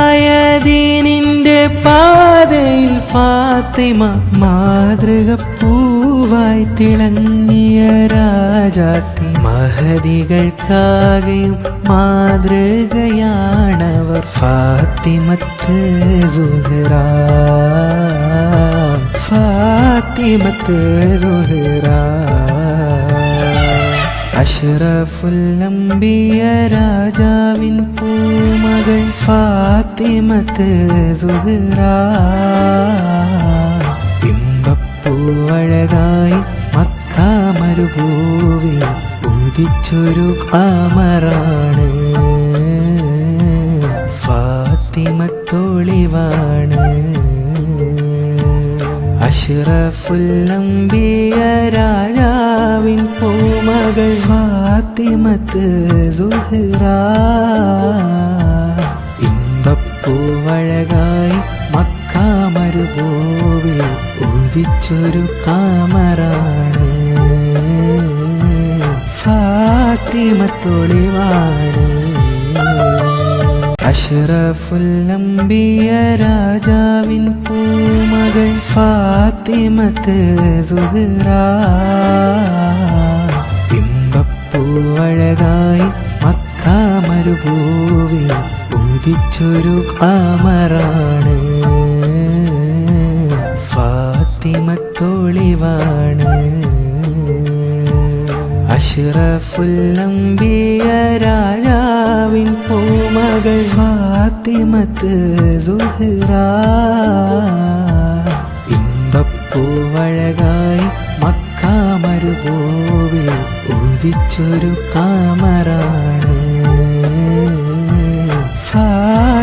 ഹക്കായ ദീനിന്റെ പാതയിൽ ഫാത്തിമ മാതൃക പൂവായി തിളങ്ങിയ രാജാത്തി മഹതികൾക്കാകെയും മാതൃകയാണവർ. ഫാത്തിമത്ത് ഫാത്തിമത്ത് സുഹറ. രാജാവിൻ പൂമകൾ ഫാത്തിമത്ത് സുഹറ ബിംബപ്പൂവഴകായി മക്കാമരുഭൂവിൽ ഉദിച്ചൊരു കാമറാണ് ഫാത്തിമത്തോളിവാണ് അഷ്റഫുല്ലംബിയ രാജാവിൻ പൂമകൾ ഫാത്തിമത്ത് സുഹറ ഉദിച്ചൊരു കാമറാണ്. ഫാത്തിമത്തൊളിവാണ് അഷ്റഫുല്ലംബിയ രാജാവിൻ പൂമകൾ ഫാത്തിമത്ത് സുഹറ. ബിംബപ്പൂവഴകായി മക്കാമരുഭൂവിൽ ഉദിച്ചൊരു കാമറാണ്. ഫാത്തിമത്തോളിവാണ് അഷ്റഫുല്ലംബിയ രാജാവിൻ പൂമകൾ ഫാത്തിമത്ത് സുഹറ. മക്കാമരുഭൂവിൽ ഉദിച്ചൊരു കാമറാണ് ഫാത്തിമത്തൊളിവാണ്.